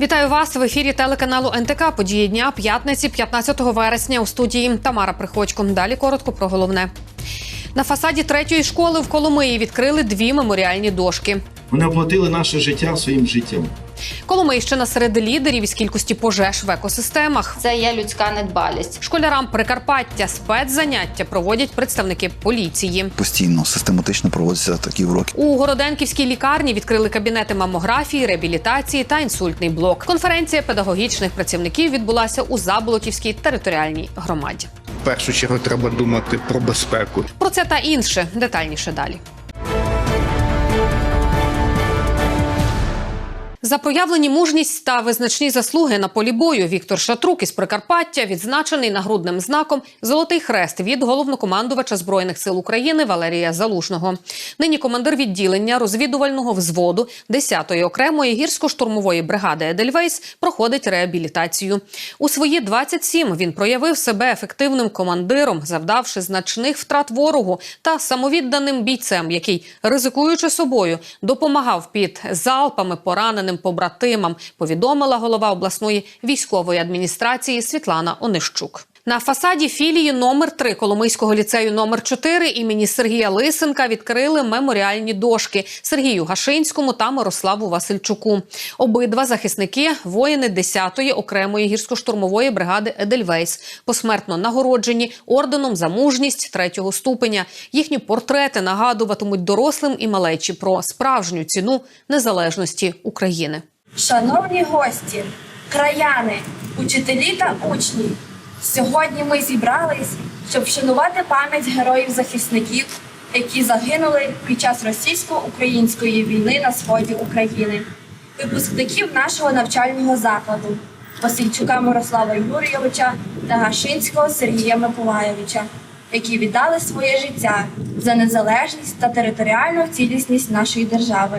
Вітаю вас в ефірі телеканалу НТК. Події дня п'ятниці, 15 вересня у студії Тамара Приходько. Далі коротко про головне. На фасаді третьої школи в Коломиї відкрили дві меморіальні дошки. Вони оплатили наше життя своїм життям. Коломийщина серед лідерів із кількості пожеж в екосистемах. Це є людська недбалість. Школярам Прикарпаття спецзаняття проводять представники поліції. Постійно систематично проводяться такі уроки. У Городенківській лікарні відкрили кабінети мамографії, реабілітації та інсультний блок. Конференція педагогічних працівників відбулася у Заболотівській територіальній громаді. В першу чергу треба думати про безпеку. Про це та інше детальніше далі. За проявлені мужність та визначні заслуги на полі бою Віктор Шатрук із Прикарпаття відзначений нагрудним знаком Золотий хрест від головнокомандувача збройних сил України Валерія Залужного. Нині командир відділення розвідувального взводу 10-ї окремої гірсько-штурмової бригади Едельвейс проходить реабілітацію. У свої 27 він проявив себе ефективним командиром, завдавши значних втрат ворогу та самовідданим бійцем, який, ризикуючи собою, допомагав під залпами пораненим побратимам. Повідомила голова обласної військової адміністрації Світлана Онищук. На фасаді філії номер 3 Коломийського ліцею номер 4 імені Сергія Лисенка відкрили меморіальні дошки Сергію Гашинському та Мирославу Васильчуку. Обидва захисники воїни 10-ї окремої гірсько-штурмової бригади Едельвейс, посмертно нагороджені орденом за мужність третього ступеня. Їхні портрети нагадуватимуть дорослим і малечі про справжню ціну незалежності України. Шановні гості, краяни, учителі та учні, сьогодні ми зібрались, щоб вшанувати пам'ять героїв-захисників, які загинули під час російсько-української війни на сході України, випускників нашого навчального закладу Васильчука Мирослава Юрійовича та Гашинського Сергія Миколайовича, які віддали своє життя за незалежність та територіальну цілісність нашої держави,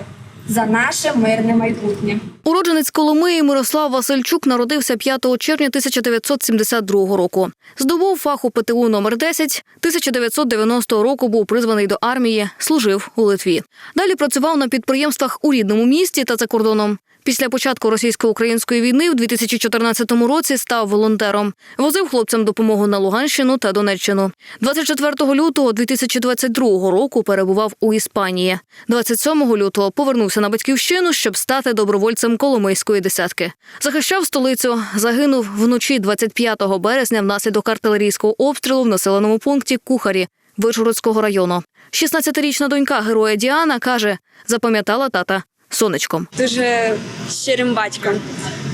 за наше мирне майбутнє. Уродженець Коломиї Мирослав Васильчук народився 5 червня 1972 року. Здобув фаху ПТУ номер 10 1990 року був призваний до армії, служив у Литві. Далі працював на підприємствах у рідному місті та за кордоном. Після початку російсько-української війни в 2014 році став волонтером. Возив хлопцям допомогу на Луганщину та Донеччину. 24 лютого 2022 року перебував у Іспанії. 27 лютого повернувся на батьківщину, щоб стати добровольцем Коломийської десятки. Захищав столицю. Загинув вночі 25 березня внаслідок артилерійського обстрілу в населеному пункті Кухарі Вишгородського району. 16-річна донька героя Діана каже: запам'ятала тата сонечком. дуже щирим батьком.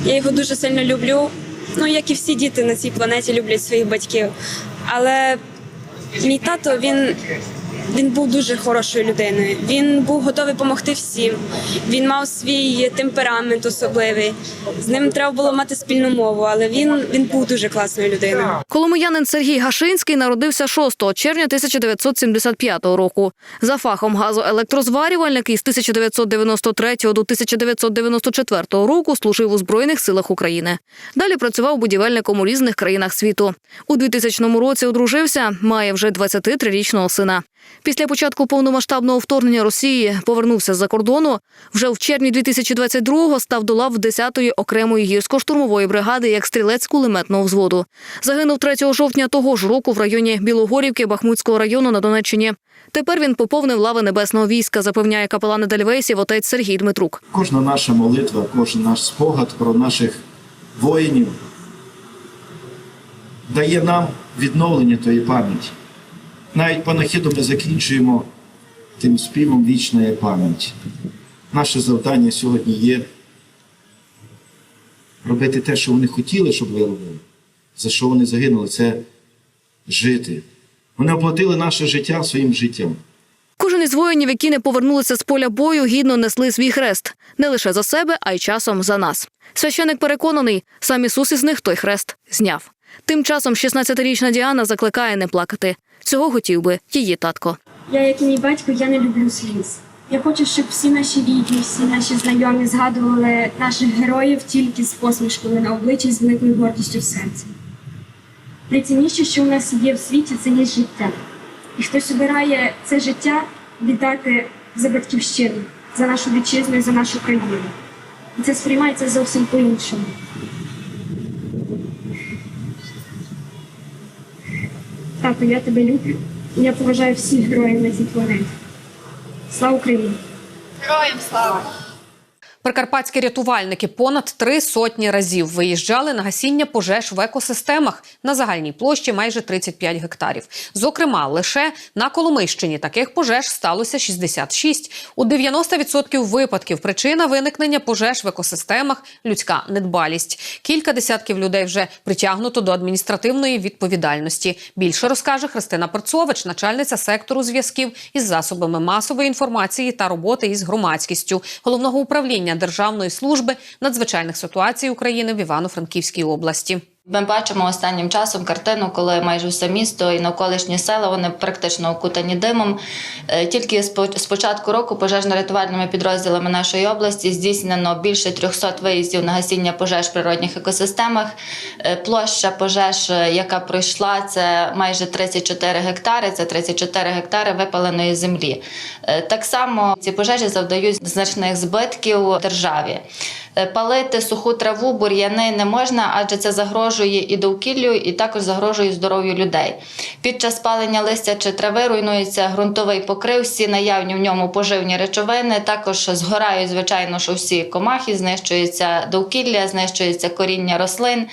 Я його дуже сильно люблю. Ну, як і всі діти на цій планеті люблять своїх батьків. Але мій тато він, він був дуже хорошою людиною. Він був готовий допомогти всім. Він мав свій темперамент особливий. З ним треба було мати спільну мову, але він, він був дуже класною людиною. Коломиянин Сергій Гашинський народився 6 червня 1975 року. За фахом газоелектрозварювальник із 1993 до 1994 року служив у Збройних силах України. Далі працював будівельником у різних країнах світу. У 2000 році одружився, має вже 23-річного сина. Після початку повномасштабного вторгнення Росії повернувся з-за кордону. Вже в червні 2022-го став до лав 10-ї окремої гірсько-штурмової бригади як стрілець кулеметного взводу. Загинув 3 жовтня того ж року в районі Білогорівки Бахмутського району на Донеччині. Тепер він поповнив лави небесного війська, запевняє капелан Едельвейсів отець Сергій Дмитрук. Кожна наша молитва, кожен наш спогад про наших воїнів дає нам відновлення тої пам'яті. Навіть панахиду ми закінчуємо тим співом вічна є пам'ять. Наше завдання сьогодні є робити те, що вони хотіли, щоб ви робили. За що вони загинули, це жити. Вони оплатили наше життя своїм життям. Кожен із воїнів, які не повернулися з поля бою, гідно несли свій хрест не лише за себе, а й часом за нас. Священик переконаний, сам Ісус із них той хрест зняв. Тим часом 16-річна Діана закликає не плакати. Цього хотів би її татко. Я, як і мій батько, я не люблю сліз. Я хочу, щоб всі наші рідні, всі наші знайомі згадували наших героїв тільки з посмішкою на обличчі, з великою гордістю в серці. Найцінніше, що у нас є в світі, це є життя. І хтось обирає це життя віддати за батьківщину, за нашу вітчизну і за нашу країну. І це сприймається зовсім по-іншому. Тато, я тебе люблю. Я поважаю всіх героїв на цій планеті. Слава Україні! Героям слава! Прикарпатські рятувальники понад три сотні разів виїжджали на гасіння пожеж в екосистемах на загальній площі майже 35 гектарів. Зокрема, лише на Коломийщині таких пожеж сталося 66. У 90% випадків причина виникнення пожеж в екосистемах людська недбалість. Кілька десятків людей вже притягнуто до адміністративної відповідальності. Більше розкаже Христина Перцович, начальниця сектору зв'язків із засобами масової інформації та роботи із громадськістю головного управління Державної служби надзвичайних ситуацій України в Івано-Франківській області. Ми бачимо останнім часом картину, коли майже все місто і навколишні села вони практично окутані димом. Е, Тільки з початку року пожежно-рятувальними підрозділами нашої області здійснено більше 300 виїздів на гасіння пожеж в природних екосистемах. Е, Площа пожеж, е, яка пройшла, це майже 34 гектари. Це 34 гектари випаленої землі. Так само ці пожежі завдають значних збитків державі. Е, Палити суху траву, бур'яни не можна, адже це загрожує і довкіллю, і також загрожує здоров'ю людей. Під час палення листя чи трави руйнується ґрунтовий покрив, всі наявні в ньому поживні речовини. Також згорають, звичайно, що всі комахи, знищується довкілля, знищується коріння рослин.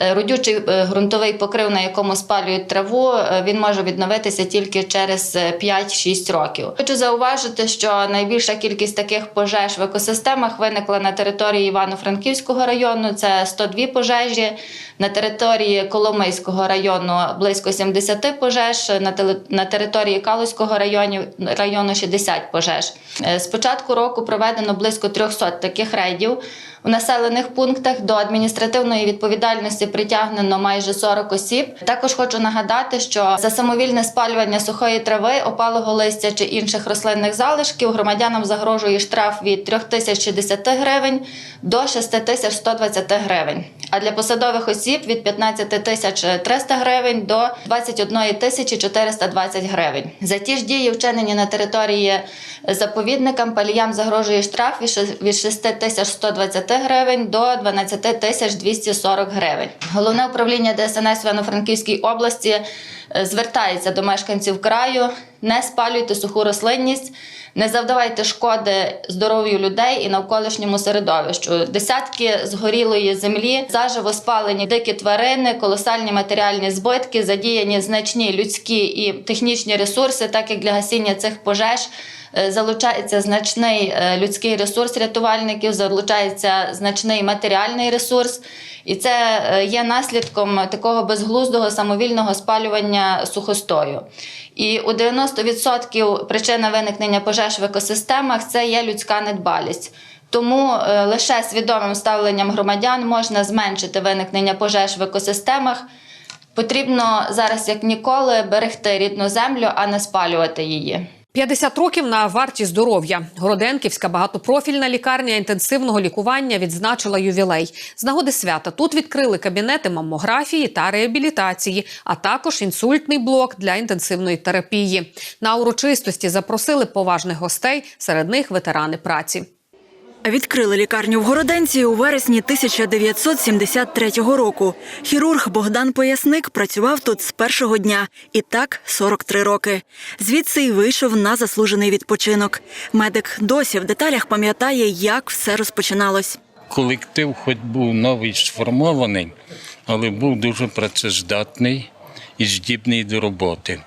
Е, Родючий е, ґрунтовий покрив, на якому спалюють траву, е, він може відновитися тільки через е, 5-6 років. Хочу зауважити, що найбільша кількість таких пожеж в екосистемах виникла на території Івано-Франківського району. Це 102 пожежі. На території Коломийського району близько 70 пожеж. На території Калузького району району 60 пожеж. З початку року проведено близько 300 таких рейдів. У населених пунктах до адміністративної відповідальності притягнено майже 40 осіб. Також хочу нагадати, що за самовільне спалювання сухої трави, опалого листя чи інших рослинних залишків громадянам загрожує штраф від 3060 гривень до 6120 гривень. А для посадових осіб від 15 тисяч 300 гривень до 21 тисячі 420 гривень. За ті ж дії, вчинені на території заповідникам, паліям загрожує штраф від 6 тисяч 120 гривень до 12 тисяч 240 гривень. Головне управління ДСНС Івано-Франківській області е, звертається до мешканців краю: не спалюйте суху рослинність, не завдавайте шкоди здоров'ю людей і навколишньому середовищу. Десятки згорілої землі, заживо спалені дикі тварини, колосальні матеріальні збитки, задіяні значні людські і технічні ресурси, так як для гасіння цих пожеж. е, Залучається значний е, людський ресурс рятувальників, залучається значний матеріальний ресурс, і це е, є наслідком такого безглуздого самовільного спалювання сухостою. І у 90% причина виникнення пожеж в екосистемах це є людська недбалість. Тому е, лише свідомим ставленням громадян можна зменшити виникнення пожеж в екосистемах. Потрібно зараз як ніколи берегти рідну землю, а не спалювати її. 50 років на варті здоров'я. Городенківська багатопрофільна лікарня інтенсивного лікування відзначила ювілей. З нагоди свята тут відкрили кабінети маммографії та реабілітації, а також інсультний блок для інтенсивної терапії. На урочистості запросили поважних гостей, серед них ветерани праці. Відкрили лікарню в Городенці у вересні 1973 року. Хірург Богдан Поясник працював тут з першого дня. І так 43 роки. Звідси й вийшов на заслужений відпочинок. Медик досі в деталях пам'ятає, як все розпочиналось. колектив, хоч був новий сформований, але був дуже працездатний і здібний до роботи.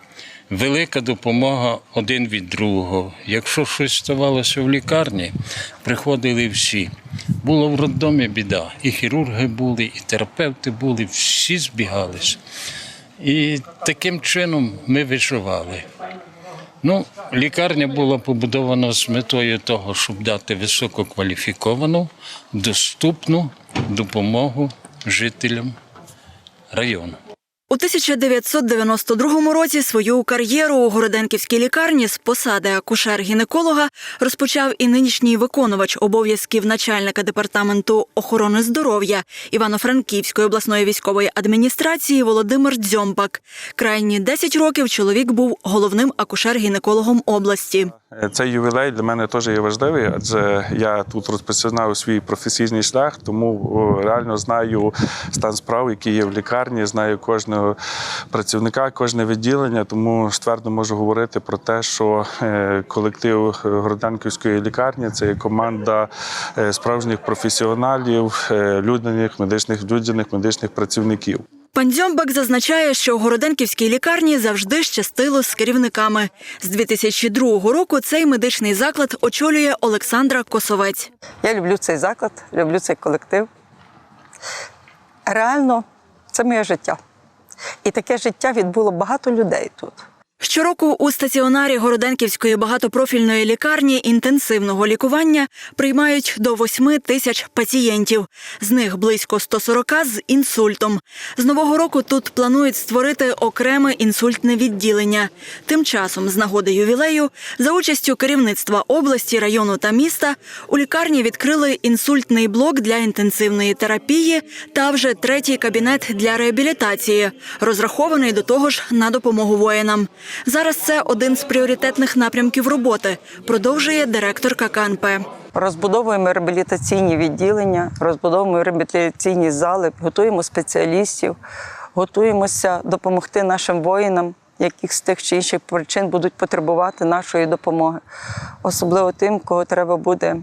Велика допомога один від другого. Якщо щось ставалося в лікарні, приходили всі. Було в роддомі біда. І хірурги були, і терапевти були, всі збігалися. І таким чином ми виживали. Ну, лікарня була побудована з метою того, щоб дати висококваліфіковану, доступну допомогу жителям району. У 1992 році свою кар'єру у Городенківській лікарні з посади акушер-гінеколога розпочав і нинішній виконувач обов'язків начальника департаменту охорони здоров'я Івано-Франківської обласної військової адміністрації Володимир Дзьомбак. Крайні 10 років чоловік був головним акушер-гінекологом області. Е, Цей ювілей для мене теж є важливий, адже я тут розпочинав свій професійний шлях, тому реально знаю стан справ, які є в лікарні, знаю кожного працівника, кожне відділення. Тому твердо можу говорити про те, що е, колектив Городенківської лікарні це команда е, справжніх професіоналів, людяних, медичних людяних медичних працівників. Пан Дзьомбак зазначає, що у Городенківській лікарні завжди щастило з керівниками. З 2002 року цей медичний заклад очолює Олександра Косовець. Я люблю цей заклад, люблю цей колектив. Реально, це моє життя. І таке життя відбуло багато людей тут. Щороку у стаціонарі Городенківської багатопрофільної лікарні інтенсивного лікування приймають до 8 тисяч пацієнтів. З них близько 140 з інсультом. З нового року тут планують створити окреме інсультне відділення. Тим часом, з нагоди ювілею, за участю керівництва області, району та міста, у лікарні відкрили інсультний блок для інтенсивної терапії та вже третій кабінет для реабілітації, розрахований до того ж на допомогу воїнам. Зараз це один з пріоритетних напрямків роботи, продовжує директорка КНП. Розбудовуємо реабілітаційні відділення, розбудовуємо реабілітаційні зали, готуємо спеціалістів, готуємося допомогти нашим воїнам, які з тих чи інших причин будуть потребувати нашої допомоги. Особливо тим, кого треба буде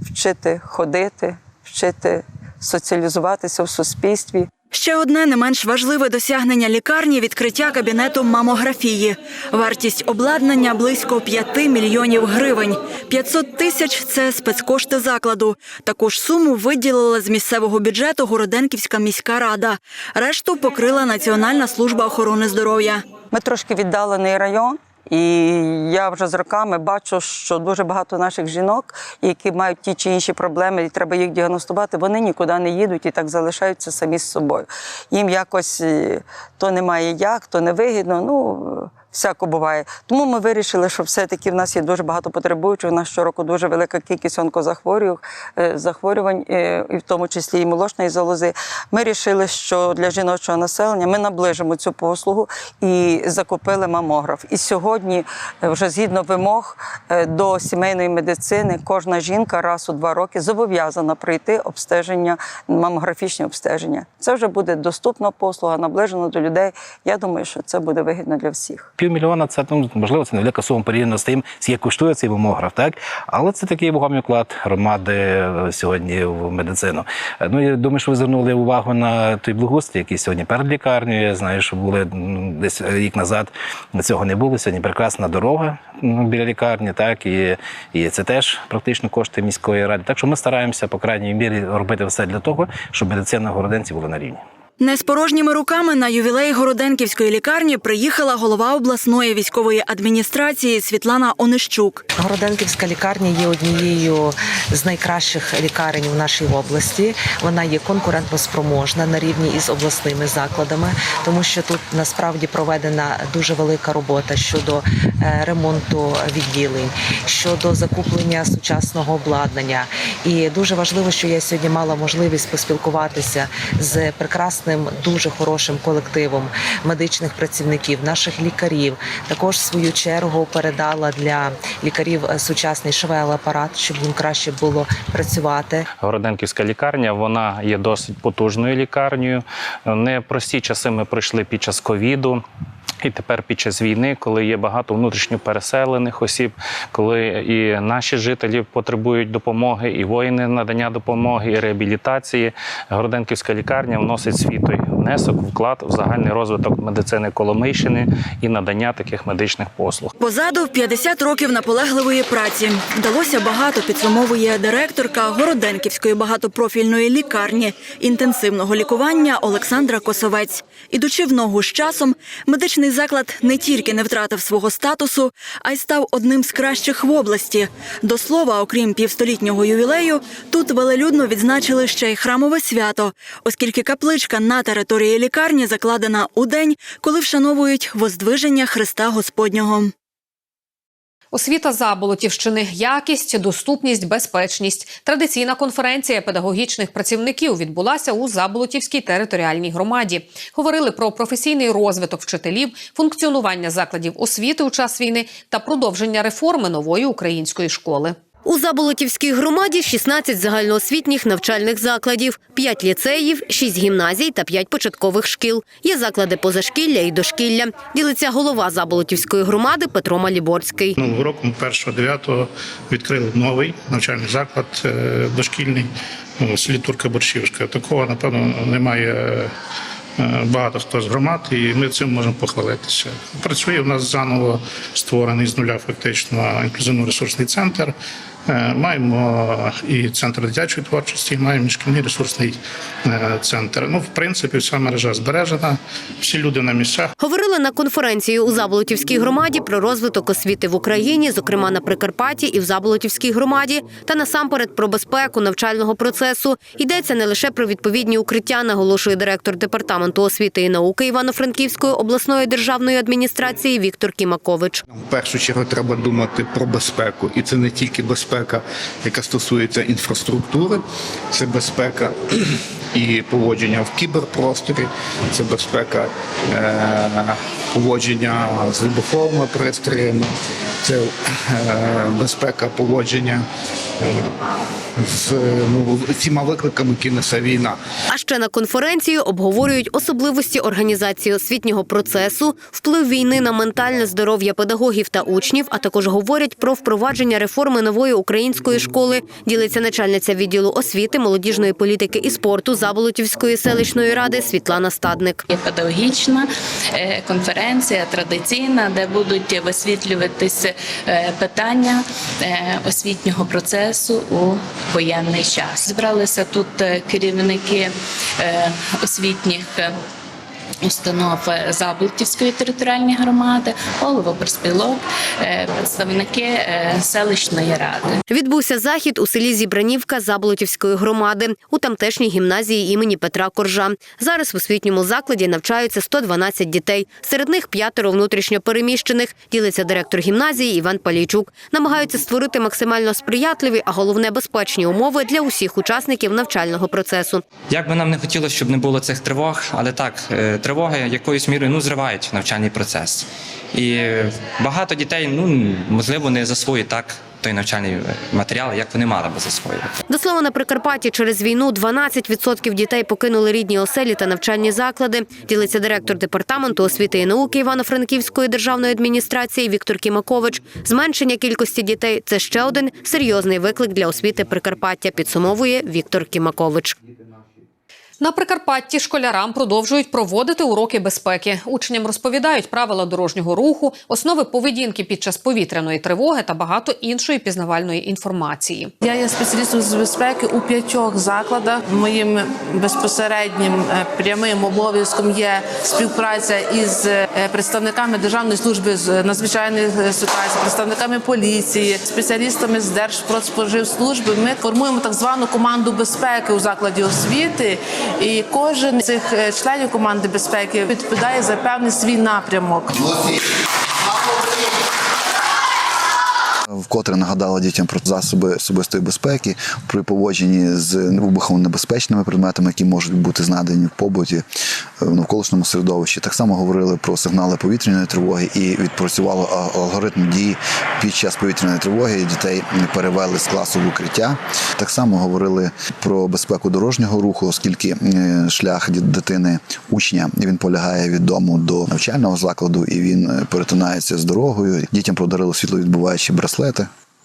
вчити ходити, вчити соціалізуватися в суспільстві. Ще одне не менш важливе досягнення лікарні відкриття кабінету мамографії. Вартість обладнання близько 5 мільйонів гривень. 500 тисяч це спецкошти закладу. Таку ж суму виділила з місцевого бюджету Городенківська міська рада. Решту покрила Національна служба охорони здоров'я. Ми трошки віддалений район, і я вже з роками бачу, що дуже багато наших жінок, які мають ті чи інші проблеми, і треба їх діагностувати, вони нікуди не їдуть і так залишаються самі з собою. Їм якось е, то немає як, то не вигідно. Ну всяко буває. Тому ми вирішили, що все-таки в нас є дуже багато потребуючих. У нас щороку дуже велика кількість онкозахворювань, е, захворювань, е, і в тому числі і молочної залози. Ми вирішили, що для жіночого населення ми наближимо цю послугу і закупили мамограф. І сьогодні, е, вже згідно вимог до сімейної медицини, кожна жінка раз у два роки зобов'язана пройти обстеження, мамографічне обстеження. Це вже буде доступна послуга, наближена до людей. Я думаю, що це буде вигідно для всіх. Півмільйона це ну, можливо це невелика сума порівняно з тим, скільки коштує цей мамограф, так але це такий вагомий вклад громади е, сьогодні в медицину. Е, Ну я думаю, що ви звернули увагу на той благоустрій, який сьогодні перед лікарнею. Я знаю, що були десь рік назад цього не було. Сьогодні прекрасна дорога біля лікарні, так і, і це теж практично кошти міської ради. Так що ми стараємося по крайній мірі робити все для того, щоб медицина городенці була на рівні. Не з порожніми руками на ювілей Городенківської лікарні приїхала голова обласної військової адміністрації Світлана Онищук. Городенківська лікарня є однією з найкращих лікарень в нашій області. Вона є конкурентноспроможна на рівні із обласними закладами, тому що тут насправді проведена дуже велика робота щодо е, ремонту відділень, щодо закуплення сучасного обладнання. І дуже важливо, що я сьогодні мала можливість поспілкуватися з прекрасним, дуже хорошим колективом медичних працівників, наших лікарів. Також свою чергу передала для лікарів е, сучасний ШВЛ-апарат, щоб їм краще було працювати. Городенківська лікарня вона є досить потужною лікарнею. Непрості часи ми пройшли під час ковіду. І тепер під час війни, коли є багато внутрішньо переселених осіб, коли і наші жителі потребують допомоги, і воїни надання допомоги, і реабілітації, Городенківська лікарня вносить свій той внесок, вклад в загальний розвиток медицини Коломийщини і надання таких медичних послуг. Позаду 50 років наполегливої праці. Вдалося багато, підсумовує директорка Городенківської багатопрофільної лікарні інтенсивного лікування Олександра Косовець. Ідучи в ногу з часом, медичний заклад не тільки не втратив свого статусу, а й став одним з кращих в області. До слова, окрім півстолітнього ювілею, тут велелюдно відзначили ще й храмове свято, оскільки капличка на території лікарні закладена у день, коли вшановують воздвиження Христа Господнього. Освіта Заболотівщини, якість, доступність, безпечність. Традиційна конференція педагогічних працівників відбулася у Заболотівській територіальній громаді. Говорили про професійний розвиток вчителів, функціонування закладів освіти у час війни та продовження реформи нової української школи. У Заболотівській громаді 16 загальноосвітніх навчальних закладів, 5 ліцеїв, 6 гімназій та 5 початкових шкіл. Є заклади позашкілля і дошкілля. Ділиться голова Заболотівської громади Петро Маліборський. Нового року, 1-9 відкрили новий навчальний заклад е, дошкільний у селі Турка Борщівська. Такого, напевно, немає е, багато хто з громад, і ми цим можемо похвалитися. Працює у нас заново створений з нуля фактично інклюзивно-ресурсний центр. Е, Маємо і центр дитячої творчості, маємо шкільний ресурсний е, центр. Ну, в принципі, вся мережа збережена, всі люди на місцях. Говорили на конференції у Заболотівській громаді про розвиток освіти в Україні, зокрема на Прикарпатті і в Заболотівській громаді, та насамперед про безпеку навчального процесу. Йдеться не лише про відповідні укриття, наголошує директор департаменту освіти і науки Івано-Франківської обласної державної адміністрації Віктор Кімакович. В першу чергу треба думати про безпеку, і це не тільки безпека, яка стосується інфраструктури, це безпека і поводження в кіберпросторі, це безпека е, поводження з вибуховими пристроями, це е, безпека поводження е, з ну, всіма викликами, які несе війна. А ще на конференції обговорюють особливості організації освітнього процесу, вплив війни на ментальне здоров'я педагогів та учнів, а також говорять про впровадження реформи нової української школи. Ділиться начальниця відділу освіти, молодіжної політики і спорту Заболотівської селищної ради Світлана Стадник. Є педагогічна е, конференція традиційна, де будуть висвітлюватися е, питання е, освітнього процесу у воєнний час. Зібралися тут керівники освітніх. Установ е, територіальної громади, голови профспілок, е, представники е, селищної ради. Відбувся захід у селі Зібранівка Заболотівської громади у тамтешній гімназії імені Петра Коржа. Зараз в освітньому закладі навчаються 112 дітей. Серед них п'ятеро внутрішньо переміщених. Ділиться директор гімназії Іван Палійчук. Намагаються створити максимально сприятливі, а головне безпечні умови для усіх учасників навчального процесу. Як би нам не хотілося, щоб не було цих тривог, але так, е, тривоги якоюсь мірою ну, зривають навчальний процес. І багато дітей, ну можливо, не засвоюють так той навчальний матеріал, як вони мали би засвоювати. До слова, на Прикарпатті через війну 12% дітей покинули рідні оселі та навчальні заклади. Ділиться директор департаменту освіти і науки Івано-Франківської державної адміністрації Віктор Кімакович. Зменшення кількості дітей це ще один серйозний виклик для освіти Прикарпаття. Підсумовує Віктор Кімакович. На Прикарпатті школярам продовжують проводити уроки безпеки. Учням розповідають правила дорожнього руху, основи поведінки під час повітряної тривоги та багато іншої пізнавальної інформації. Я є спеціалістом з безпеки у п'ятьох закладах. Моїм безпосереднім е, прямим обов'язком є співпраця із е, представниками Державної служби з надзвичайних е, ситуацій, представниками поліції, спеціалістами з Держпродспоживслужби. Ми формуємо так звану команду безпеки у закладі освіти, і кожен з цих е, членів команди безпеки відповідає за певний свій напрямок. Вкотре нагадала дітям про засоби особистої безпеки при поводженні з вибухово-небезпечними предметами, які можуть бути знадані в побуті е, в навколишньому середовищі. Так само говорили про сигнали повітряної тривоги і відпрацювали алгоритм дії під час повітряної тривоги. Дітей перевели з класу в укриття. Так само говорили про безпеку дорожнього руху, оскільки е, шлях дитини учня він полягає від дому до навчального закладу, і він е, перетинається з дорогою. Дітям подарили світловідбиваючі браслети.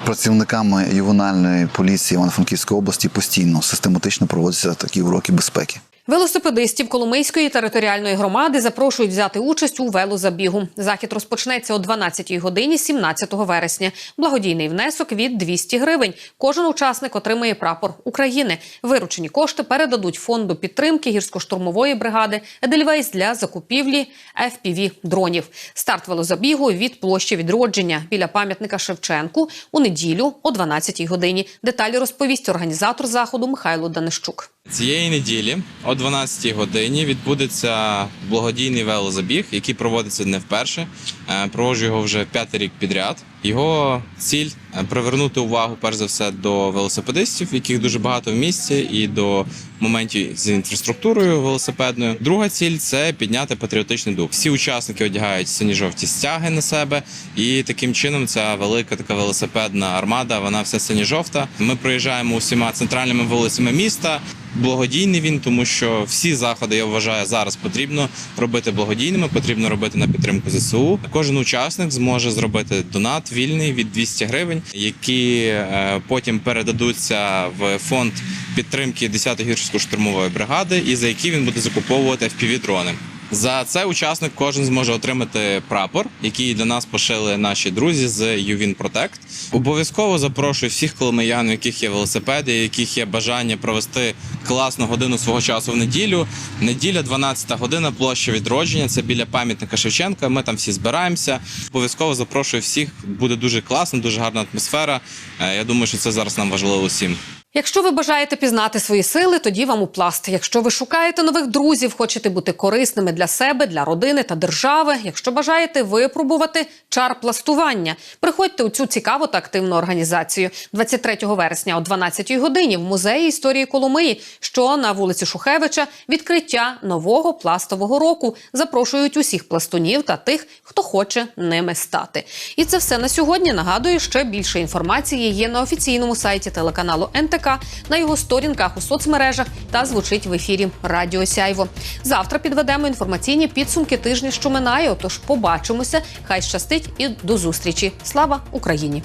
Працівниками ювенальної поліції Івано-Франківської області постійно систематично проводяться такі уроки безпеки. Велосипедистів Коломийської територіальної громади запрошують взяти участь у велозабігу. Захід розпочнеться о 12-й годині 17 вересня. Благодійний внесок від 200 гривень. Кожен учасник отримає прапор України. Виручені кошти передадуть фонду підтримки гірсько-штурмової бригади Едельвейс для закупівлі fpv дронів. Старт велозабігу від площі відродження біля пам'ятника Шевченку у неділю о 12-й годині. Деталі розповість організатор заходу Михайло Данищук. Цієї неділі о 12-й годині відбудеться благодійний велозабіг, який проводиться не вперше. Провожу Проводжу його вже п'ятий рік підряд. Його ціль е, привернути увагу перш за все до велосипедистів, яких дуже багато в місті, і до моментів з інфраструктурою велосипедною. Друга ціль це підняти патріотичний дух. Всі учасники одягають сині-жовті стяги на себе, і таким чином ця велика така велосипедна армада. Вона вся сині-жовта. Ми проїжджаємо усіма центральними вулицями міста. Благодійний він, тому що всі заходи я вважаю зараз потрібно робити благодійними, потрібно робити на підтримку ЗСУ. Кожен учасник зможе зробити донат вільний від 200 гривень, які е, потім передадуться в фонд підтримки 10-ї гірсько-штурмової бригади, і за які він буде закуповувати FPV-дрони. За це учасник кожен зможе отримати прапор, який для нас пошили наші друзі з UVIN Protect. Обов'язково запрошую всіх коломиян, у яких є велосипеди, у яких є бажання провести класну годину свого часу в неділю. Неділя, 12 година, площа відродження. Це біля пам'ятника Шевченка. Ми там всі збираємося. Обов'язково запрошую всіх. Буде дуже класно, дуже гарна атмосфера. Е, Я думаю, що це зараз нам важливо усім. Якщо ви бажаєте пізнати свої сили, тоді вам у пласт. Якщо ви шукаєте нових друзів, хочете бути корисними для себе, для родини та держави. Якщо бажаєте випробувати чар пластування, приходьте у цю цікаву та активну організацію 23 вересня о 12 годині в музеї історії Коломиї, що на вулиці Шухевича, відкриття нового пластового року. Запрошують усіх пластунів та тих, хто хоче ними стати. І це все на сьогодні. Нагадую, ще більше інформації є на офіційному сайті телеканалу НТК, на його сторінках у соцмережах та звучить в ефірі Радіо Сяйво. Завтра підведемо інформаційні підсумки тижня, що минає. Отож, побачимося. Хай щастить і до зустрічі. Слава Україні!